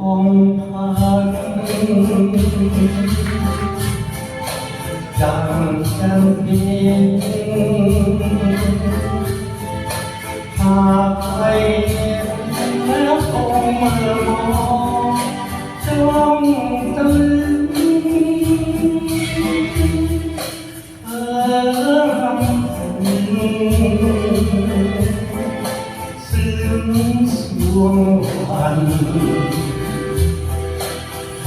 องพันจำจำปีหากใครแล้วคงมาบอกจ้องตะลึงเออซึ้ง วงวัน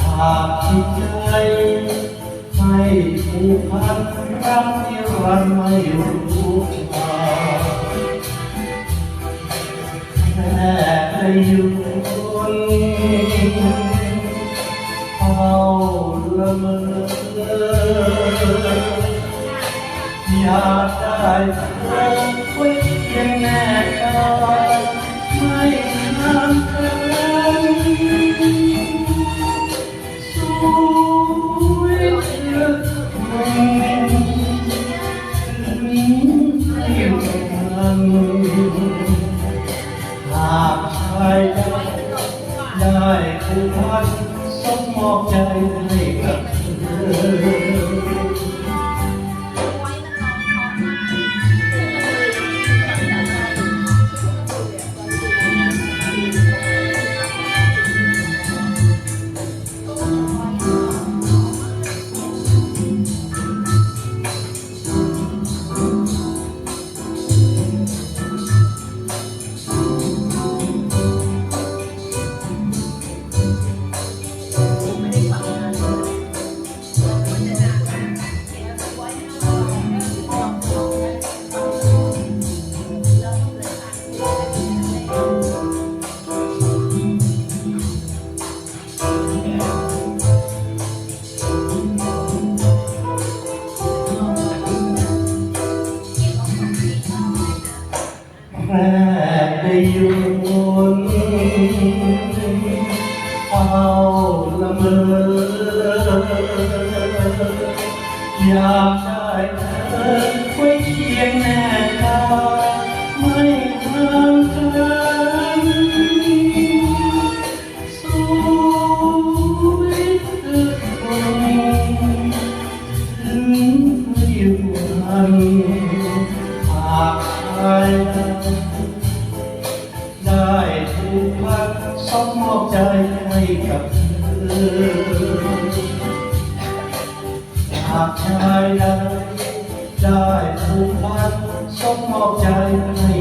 หากจิตใจไม่ผูกพันรักนิรันดร์ไม่รู้ว่าแค่ได้อยู่คนเฝ้าละเมออยากได้เธอไว้เพียงแน่ ได้ผูกพันสมมอบใจให้กับเธอ อยู่บนเฝ้าละเมออยากได้เธอ ได้ถูกพักสมมอบใจให้กับเธอหากชายใดได้ถูกพักสมมอบใจให้กับเธ